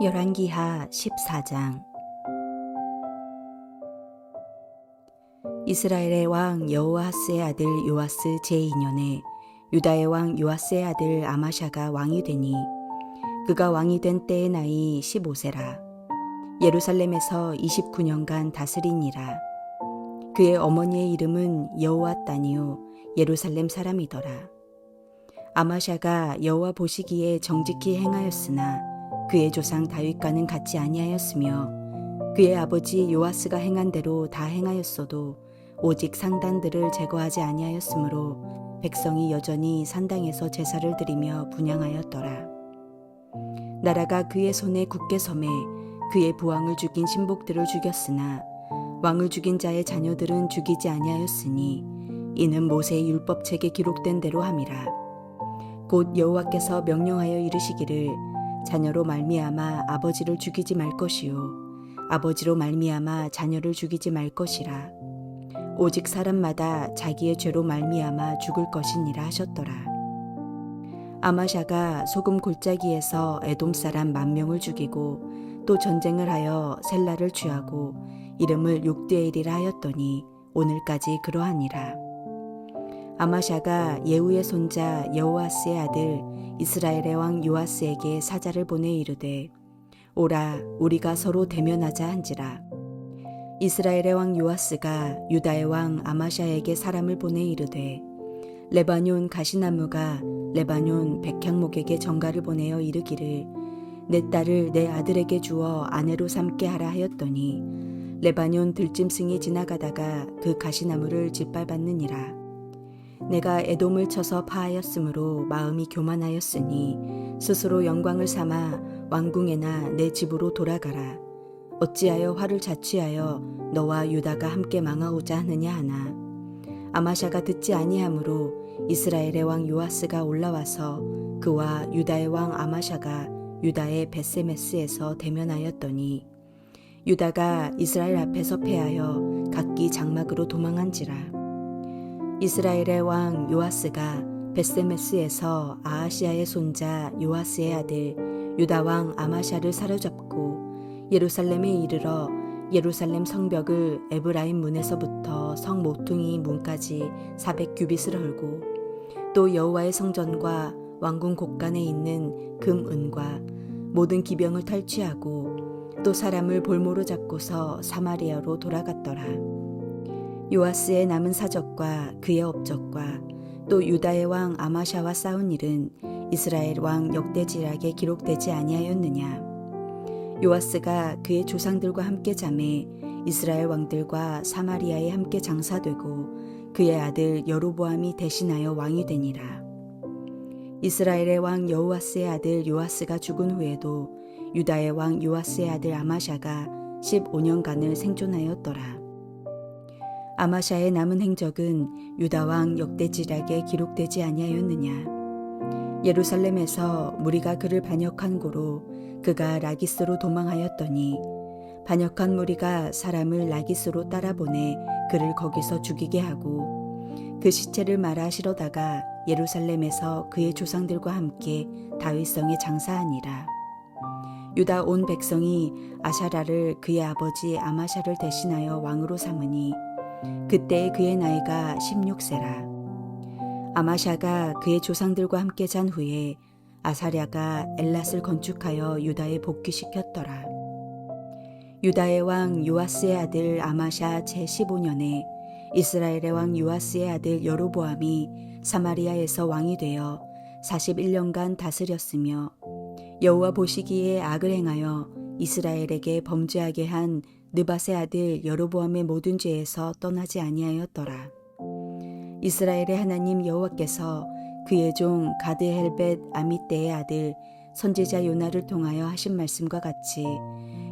열왕기하 14장. 이스라엘의 왕 여호아스의 아들 요아스 제2년에 유다의 왕 요아스의 아들 아마샤가 왕이 되니 그가 왕이 된 때의 나이 15세라 예루살렘에서 29년간 다스리니라 그의 어머니의 이름은 여호아따니요 예루살렘 사람이더라 아마샤가 여호와 보시기에 정직히 행하였으나 그의 조상 다윗과는 같지 아니하였으며 그의 아버지 요아스가 행한 대로 다 행하였어도 오직 상단들을 제거하지 아니하였으므로 백성이 여전히 산당에서 제사를 드리며 분양하였더라. 나라가 그의 손에 굳게 섬에 그의 부왕을 죽인 신복들을 죽였으나 왕을 죽인 자의 자녀들은 죽이지 아니하였으니 이는 모세의 율법책에 기록된 대로 함이라. 곧 여호와께서 명령하여 이르시기를 자녀로 말미암아 아버지를 죽이지 말 것이요 아버지로 말미암아 자녀를 죽이지 말 것이라 오직 사람마다 자기의 죄로 말미암아 죽을 것이니라 하셨더라 아마샤가 소금 골짜기에서 에돔 사람 만 명을 죽이고 또 전쟁을 하여 셀라를 취하고 이름을 육드에일이라 하였더니 오늘까지 그러하니라. 아마샤가 예후의 손자 여호아스의 아들 이스라엘의 왕 요아스에게 사자를 보내 이르되 오라 우리가 서로 대면하자 한지라. 이스라엘의 왕 요아스가 유다의 왕 아마샤에게 사람을 보내 이르되 레바논 가시나무가 레바논 백향목에게 정가를 보내어 이르기를 내 딸을 내 아들에게 주어 아내로 삼게 하라 하였더니 레바논 들짐승이 지나가다가 그 가시나무를 짓밟았느니라 내가 애돔을 쳐서 파하였으므로 마음이 교만하였으니 스스로 영광을 삼아 왕궁에나 내 집으로 돌아가라. 어찌하여 화를 자취하여 너와 유다가 함께 망하고자 하느냐 하나. 아마샤가 듣지 아니하므로 이스라엘의 왕 요아스가 올라와서 그와 유다의 왕 아마샤가 유다의 베세메스에서 대면하였더니 유다가 이스라엘 앞에서 패하여 각기 장막으로 도망한지라. 이스라엘의 왕 요아스가 베세메스에서 아하시아의 손자 요아스의 아들 유다 왕 아마샤를 사로잡고 예루살렘에 이르러 예루살렘 성벽을 에브라임 문에서부터 성 모퉁이 문까지 400 규빗을 헐고 또 여호와의 성전과 왕궁 곳간에 있는 금 은과 모든 기병을 탈취하고 또 사람을 볼모로 잡고서 사마리아로 돌아갔더라. 요아스의 남은 사적과 그의 업적과 또 유다의 왕 아마샤와 싸운 일은 이스라엘 왕 역대지락에 기록되지 아니하였느냐 요아스가 그의 조상들과 함께 잠에 이스라엘 왕들과 사마리아에 함께 장사되고 그의 아들 여로보암이 대신하여 왕이 되니라 이스라엘의 왕 여호아스의 아들 요아스가 죽은 후에도 유다의 왕 요아스의 아들 아마샤가 15년간을 생존하였더라. 아마샤의 남은 행적은 유다 왕 역대지락에 기록되지 아니하였느냐. 예루살렘에서 무리가 그를 반역한 고로 그가 라기스로 도망하였더니 반역한 무리가 사람을 라기스로 따라보내 그를 거기서 죽이게 하고 그 시체를 말아 실어다가 예루살렘에서 그의 조상들과 함께 다윗성에 장사하니라. 유다 온 백성이 아샤라를 그의 아버지 아마샤를 대신하여 왕으로 삼으니 그때 그의 나이가 16세라. 아마샤가 그의 조상들과 함께 잔 후에 아사랴가 엘랏을 건축하여 유다에 복귀시켰더라. 유다의 왕 요아스의 아들 아마샤 제15년에 이스라엘의 왕 요아스의 아들 여로보암이 사마리아에서 왕이 되어 41년간 다스렸으며 여호와 보시기에 악을 행하여 이스라엘에게 범죄하게 한 느바의 아들 여로보암의 모든 죄에서 떠나지 아니하였더라. 이스라엘의 하나님 여호와께서 그의 종 가드 헬벳 아미떼의 아들 선지자 요나를 통하여 하신 말씀과 같이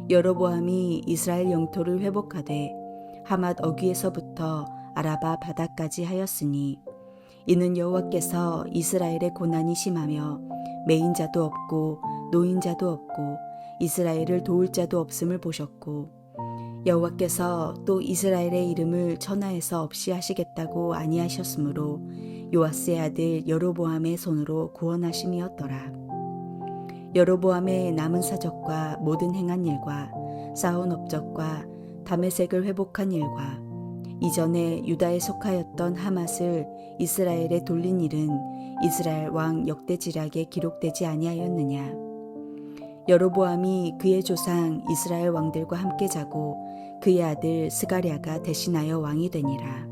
여로보암이 이스라엘 영토를 회복하되 하맛 어귀에서부터 아라바 바다까지 하였으니 이는 여호와께서 이스라엘의 고난이 심하며 매인자도 없고 노인자도 없고 이스라엘을 도울 자도 없음을 보셨고 여호와께서 또 이스라엘의 이름을 천하에서 없이 하시겠다고 아니하셨으므로 요아스의 아들 여로보암의 손으로 구원하심이었더라. 여로보암의 남은 사적과 모든 행한 일과 쌓은 업적과 다메색을 회복한 일과 이전에 유다에 속하였던 하맛을 이스라엘에 돌린 일은 이스라엘 왕 역대지략에 기록되지 아니하였느냐. 여로보암이 그의 조상 이스라엘 왕들과 함께 자고 그의 아들 스가랴가 대신하여 왕이 되니라.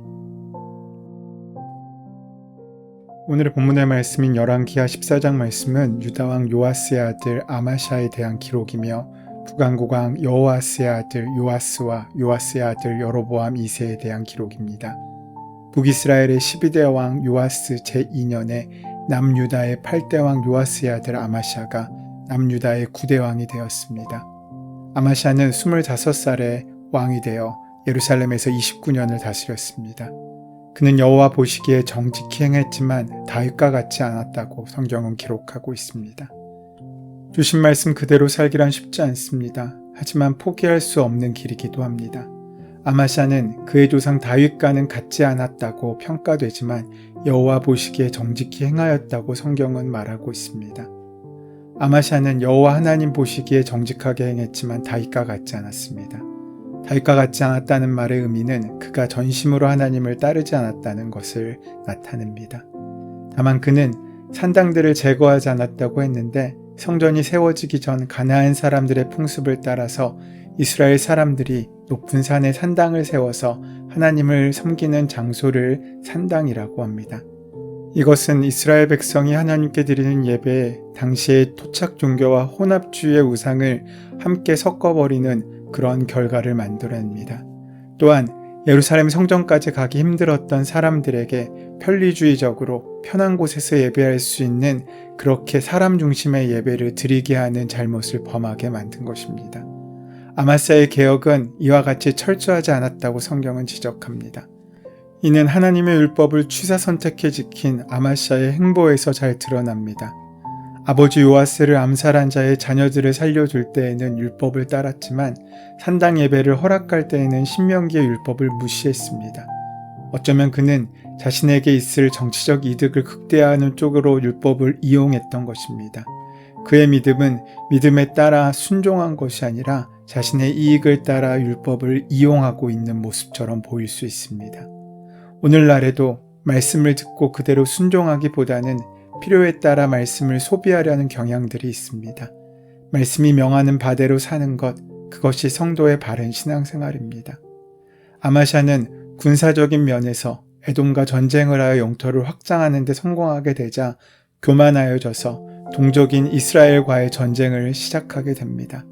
오늘의 본문의 말씀인 열왕기하 14장 말씀은 유다 왕 요아스의 아들 아마샤에 대한 기록이며 북왕국 왕 여호아스의 아들 요아스와 요아스의 아들 여로보암 2세에 대한 기록입니다. 북이스라엘의 12대 왕 요아스 제2년에 남유다의 8대 왕 요아스의 아들 아마샤가 남유다의 9대 왕이 되었습니다. 아마샤는 25살에 왕이 되어 예루살렘에서 29년을 다스렸습니다. 그는 여호와 보시기에 정직히 행했지만 다윗과 같지 않았다고 성경은 기록하고 있습니다. 주신 말씀 그대로 살기란 쉽지 않습니다. 하지만 포기할 수 없는 길이기도 합니다. 아마샤는 그의 조상 다윗과는 같지 않았다고 평가되지만 여호와 보시기에 정직히 행하였다고 성경은 말하고 있습니다. 아마샤는 여호와 하나님 보시기에 정직하게 행했지만 다윗과 같지 않았습니다. 다윗과 같지 않았다는 말의 의미는 그가 전심으로 하나님을 따르지 않았다는 것을 나타냅니다. 다만 그는 산당들을 제거하지 않았다고 했는데 성전이 세워지기 전 가나안 사람들의 풍습을 따라서 이스라엘 사람들이 높은 산에 산당을 세워서 하나님을 섬기는 장소를 산당이라고 합니다. 이것은 이스라엘 백성이 하나님께 드리는 예배에 당시의 토착 종교와 혼합주의의 우상을 함께 섞어버리는 그런 결과를 만들어냅니다. 또한 예루살렘 성전까지 가기 힘들었던 사람들에게 편리주의적으로 편한 곳에서 예배할 수 있는 그렇게 사람 중심의 예배를 드리게 하는 잘못을 범하게 만든 것입니다. 아마사의 개혁은 이와 같이 철저하지 않았다고 성경은 지적합니다. 이는 하나님의 율법을 취사 선택해 지킨 아마샤의 행보에서 잘 드러납니다. 아버지 요아스를 암살한 자의 자녀들을 살려줄 때에는 율법을 따랐지만 산당 예배를 허락할 때에는 신명기의 율법을 무시했습니다. 어쩌면 그는 자신에게 있을 정치적 이득을 극대화하는 쪽으로 율법을 이용했던 것입니다. 그의 믿음은 믿음에 따라 순종한 것이 아니라 자신의 이익을 따라 율법을 이용하고 있는 모습처럼 보일 수 있습니다. 오늘날에도 말씀을 듣고 그대로 순종하기보다는 필요에 따라 말씀을 소비하려는 경향들이 있습니다. 말씀이 명하는 바대로 사는 것, 그것이 성도의 바른 신앙생활입니다. 아마샤는 군사적인 면에서 에돔과 전쟁을 하여 영토를 확장하는 데 성공하게 되자 교만하여 져서 동족인 이스라엘과의 전쟁을 시작하게 됩니다.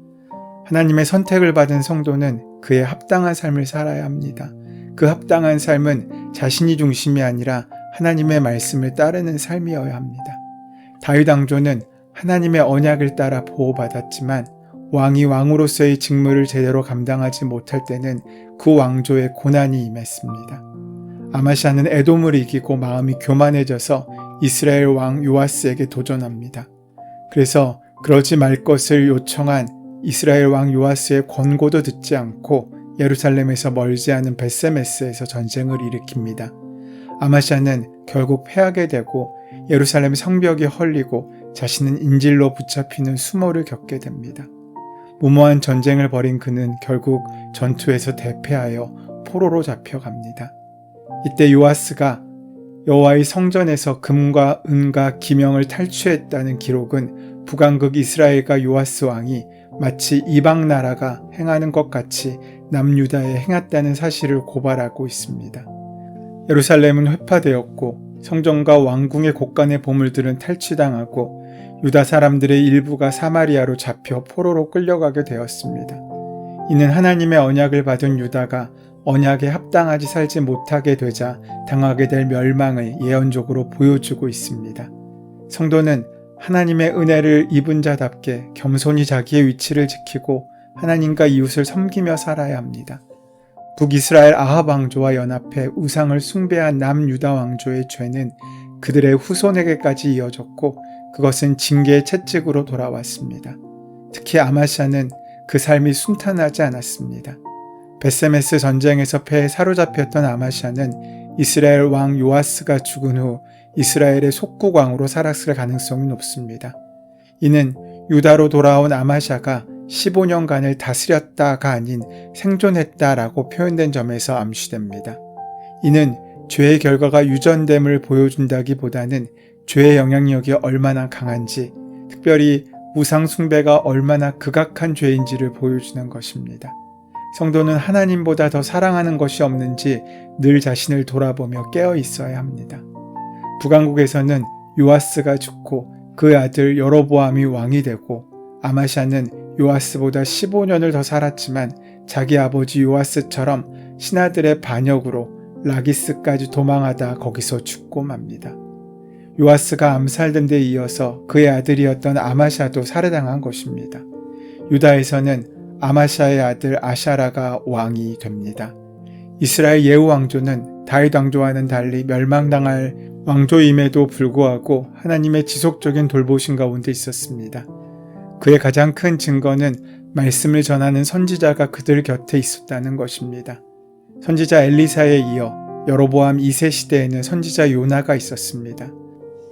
하나님의 선택을 받은 성도는 그의 합당한 삶을 살아야 합니다. 그 합당한 삶은 자신이 중심이 아니라 하나님의 말씀을 따르는 삶이어야 합니다. 다윗 왕조는 하나님의 언약을 따라 보호받았지만 왕이 왕으로서의 직무를 제대로 감당하지 못할 때는 그 왕조에 고난이 임했습니다. 아마샤는 에돔을 이기고 마음이 교만해져서 이스라엘 왕 요아스에게 도전합니다. 그래서 그러지 말 것을 요청한 이스라엘 왕 요아스의 권고도 듣지 않고 예루살렘에서 멀지 않은 베세메스에서 전쟁을 일으킵니다. 아마샤는 결국 패하게 되고 예루살렘 성벽이 헐리고 자신은 인질로 붙잡히는 수모를 겪게 됩니다. 무모한 전쟁을 벌인 그는 결국 전투에서 대패하여 포로로 잡혀갑니다. 이때 요아스가 여호와의 성전에서 금과 은과 기명을 탈취했다는 기록은 북왕국 이스라엘과 요아스 왕이 마치 이방 나라가 행하는 것 같이 남유다에 행했다는 사실을 고발하고 있습니다. 예루살렘은 회파되었고 성전과 왕궁의 곳간의 보물들은 탈취당하고 유다 사람들의 일부가 사마리아로 잡혀 포로로 끌려가게 되었습니다. 이는 하나님의 언약을 받은 유다가 언약에 합당하지 살지 못하게 되자 당하게 될 멸망을 예언적으로 보여주고 있습니다. 성도는 하나님의 은혜를 입은 자답게 겸손히 자기의 위치를 지키고 하나님과 이웃을 섬기며 살아야 합니다. 북이스라엘 아합 왕조와 연합해 우상을 숭배한 남유다 왕조의 죄는 그들의 후손에게까지 이어졌고 그것은 징계의 채찍으로 돌아왔습니다. 특히 아마샤는 그 삶이 순탄하지 않았습니다. 베세메스 전쟁에서 패해 사로잡혔던 아마샤는 이스라엘 왕 요아스가 죽은 후 이스라엘의 속국왕으로 살았을 가능성이 높습니다. 이는 유다로 돌아온 아마샤가 15년간을 다스렸다가 아닌 생존했다라고 표현된 점에서 암시됩니다. 이는 죄의 결과가 유전됨을 보여준다기보다는 죄의 영향력이 얼마나 강한지, 특별히 우상숭배가 얼마나 극악한 죄인지를 보여주는 것입니다. 성도는 하나님보다 더 사랑하는 것이 없는지 늘 자신을 돌아보며 깨어 있어야 합니다. 북왕국에서는 요아스가 죽고 그 아들 여로보암이 왕이 되고 아마샤는 요아스보다 15년을 더 살았지만 자기 아버지 요아스처럼 신하들의 반역으로 라기스까지 도망하다 거기서 죽고 맙니다. 요아스가 암살된 데 이어서 그의 아들이었던 아마샤도 살해당한 것입니다. 유다에서는 아마샤의 아들 아샤라가 왕이 됩니다. 이스라엘 예후 왕조는 다윗 왕조와는 달리 멸망당할 왕조임에도 불구하고 하나님의 지속적인 돌보심 가운데 있었습니다. 그의 가장 큰 증거는 말씀을 전하는 선지자가 그들 곁에 있었다는 것입니다. 선지자 엘리사에 이어 여로보암 2세 시대에는 선지자 요나가 있었습니다.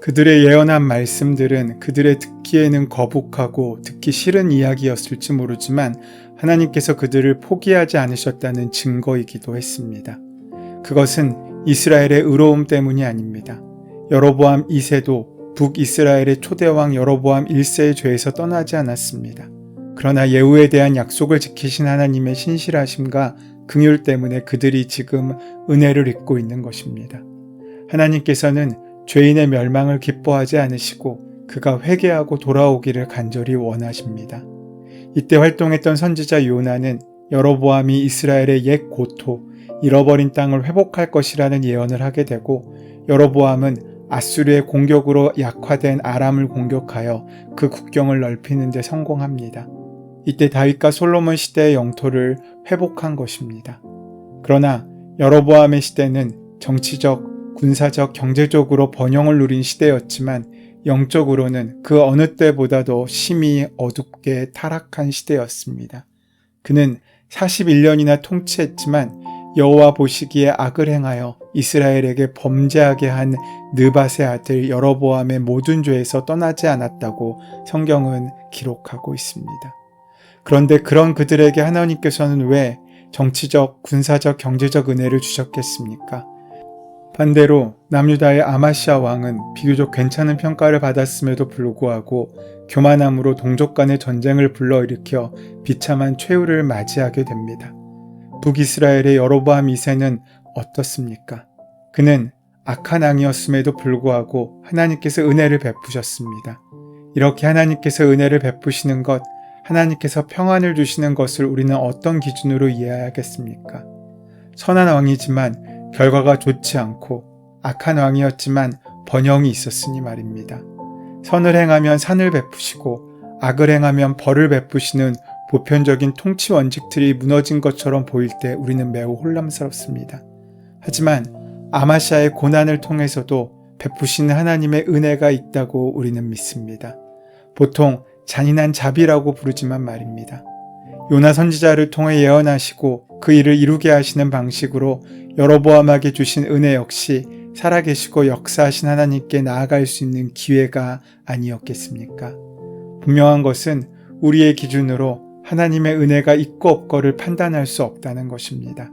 그들의 예언한 말씀들은 그들의 듣기에는 거북하고 듣기 싫은 이야기였을지 모르지만 하나님께서 그들을 포기하지 않으셨다는 증거이기도 했습니다. 그것은 이스라엘의 의로움 때문이 아닙니다. 여로보암 2세도 북이스라엘의 초대왕 여로보암 1세의 죄에서 떠나지 않았습니다. 그러나 예후에 대한 약속을 지키신 하나님의 신실하심과 긍휼 때문에 그들이 지금 은혜를 입고 있는 것입니다. 하나님께서는 죄인의 멸망을 기뻐하지 않으시고 그가 회개하고 돌아오기를 간절히 원하십니다. 이때 활동했던 선지자 요나는 여로보암이 이스라엘의 옛 고토, 잃어버린 땅을 회복할 것이라는 예언을 하게 되고 여로보암은 아수르의 공격으로 약화된 아람을 공격하여 그 국경을 넓히는 데 성공합니다. 이때 다윗과 솔로몬 시대의 영토를 회복한 것입니다. 그러나 여로보암의 시대는 정치적, 군사적, 경제적으로 번영을 누린 시대였지만 영적으로는 그 어느 때보다도 심히 어둡게 타락한 시대였습니다. 그는 41년이나 통치했지만 여호와 보시기에 악을 행하여 이스라엘에게 범죄하게 한 느밧의 아들 여로보암의 모든 죄에서 떠나지 않았다고 성경은 기록하고 있습니다. 그런데 그런 그들에게 하나님께서는 왜 정치적, 군사적, 경제적 은혜를 주셨겠습니까? 반대로 남유다의 아마시아 왕은 비교적 괜찮은 평가를 받았음에도 불구하고 교만함으로 동족 간의 전쟁을 불러일으켜 비참한 최후를 맞이하게 됩니다. 북이스라엘의 여로보암 2세는 어떻습니까? 그는 악한 왕이었음에도 불구하고 하나님께서 은혜를 베푸셨습니다. 이렇게 하나님께서 은혜를 베푸시는 것, 하나님께서 평안을 주시는 것을 우리는 어떤 기준으로 이해해야겠습니까? 선한 왕이지만 결과가 좋지 않고 악한 왕이었지만 번영이 있었으니 말입니다. 선을 행하면 산을 베푸시고 악을 행하면 벌을 베푸시는 보편적인 통치 원칙들이 무너진 것처럼 보일 때 우리는 매우 혼란스럽습니다. 하지만 아마샤의 고난을 통해서도 베푸시는 하나님의 은혜가 있다고 우리는 믿습니다. 보통 잔인한 자비라고 부르지만 말입니다. 요나 선지자를 통해 예언하시고 그 일을 이루게 하시는 방식으로 여로보암에게 주신 은혜 역시 살아계시고 역사하신 하나님께 나아갈 수 있는 기회가 아니었겠습니까? 분명한 것은 우리의 기준으로 하나님의 은혜가 있고 없고를 판단할 수 없다는 것입니다.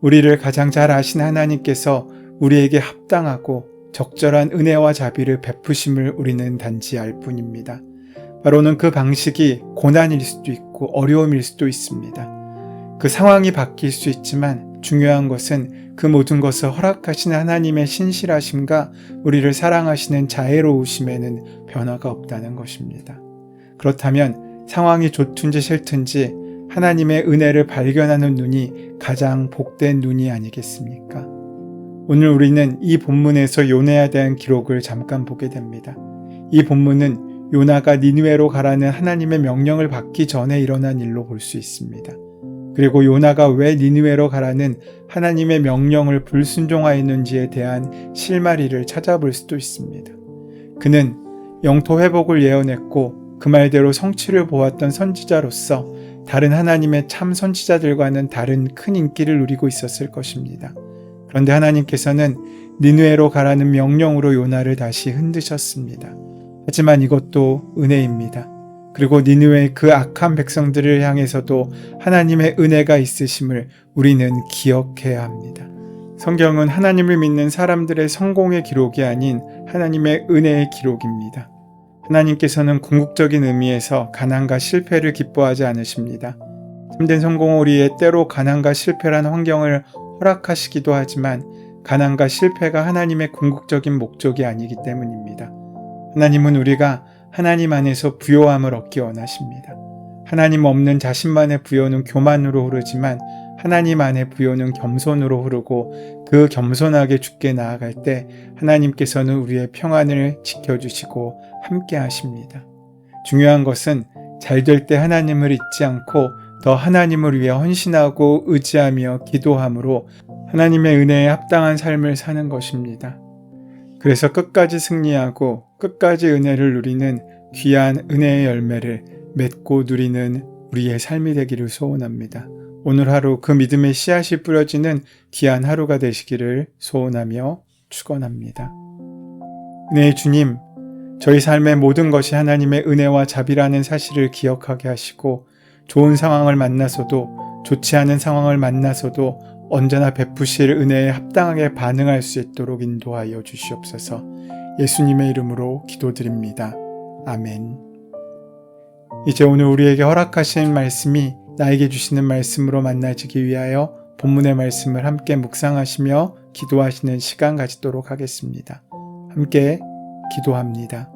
우리를 가장 잘 아신 하나님께서 우리에게 합당하고 적절한 은혜와 자비를 베푸심을 우리는 단지 알 뿐입니다. 바로는 그 방식이 고난일 수도 있고 어려움일 수도 있습니다. 그 상황이 바뀔 수 있지만 중요한 것은 그 모든 것을 허락하신 하나님의 신실하심과 우리를 사랑하시는 자애로우심에는 변화가 없다는 것입니다. 그렇다면 상황이 좋든지 싫든지 하나님의 은혜를 발견하는 눈이 가장 복된 눈이 아니겠습니까? 오늘 우리는 이 본문에서 요네에 대한 기록을 잠깐 보게 됩니다. 이 본문은 요나가 니누에로 가라는 하나님의 명령을 받기 전에 일어난 일로 볼 수 있습니다. 그리고 요나가 왜 니누에로 가라는 하나님의 명령을 불순종하였는지에 대한 실마리를 찾아볼 수도 있습니다. 그는 영토 회복을 예언했고 그 말대로 성취를 보았던 선지자로서 다른 하나님의 참 선지자들과는 다른 큰 인기를 누리고 있었을 것입니다. 그런데 하나님께서는 니누에로 가라는 명령으로 요나를 다시 흔드셨습니다. 하지만 이것도 은혜입니다. 그리고 니누의 그 악한 백성들을 향해서도 하나님의 은혜가 있으심을 우리는 기억해야 합니다. 성경은 하나님을 믿는 사람들의 성공의 기록이 아닌 하나님의 은혜의 기록입니다. 하나님께서는 궁극적인 의미에서 가난과 실패를 기뻐하지 않으십니다. 참된 성공을 위해 때로 가난과 실패란 환경을 허락하시기도 하지만 가난과 실패가 하나님의 궁극적인 목적이 아니기 때문입니다. 하나님은 우리가 하나님 안에서 부요함을 얻기 원하십니다. 하나님 없는 자신만의 부요는 교만으로 흐르지만 하나님 안의 부요는 겸손으로 흐르고 그 겸손하게 죽게 나아갈 때 하나님께서는 우리의 평안을 지켜주시고 함께 하십니다. 중요한 것은 잘 될 때 하나님을 잊지 않고 더 하나님을 위해 헌신하고 의지하며 기도함으로 하나님의 은혜에 합당한 삶을 사는 것입니다. 그래서 끝까지 승리하고 끝까지 은혜를 누리는 귀한 은혜의 열매를 맺고 누리는 우리의 삶이 되기를 소원합니다. 오늘 하루 그 믿음의 씨앗이 뿌려지는 귀한 하루가 되시기를 소원하며 축원합니다. 은혜의 주님, 저희 삶의 모든 것이 하나님의 은혜와 자비라는 사실을 기억하게 하시고 좋은 상황을 만나서도 좋지 않은 상황을 만나서도 언제나 베푸실 은혜에 합당하게 반응할 수 있도록 인도하여 주시옵소서. 예수님의 이름으로 기도드립니다. 아멘. 이제 오늘 우리에게 허락하신 말씀이 나에게 주시는 말씀으로 만나지기 위하여 본문의 말씀을 함께 묵상하시며 기도하시는 시간 가지도록 하겠습니다. 함께 기도합니다.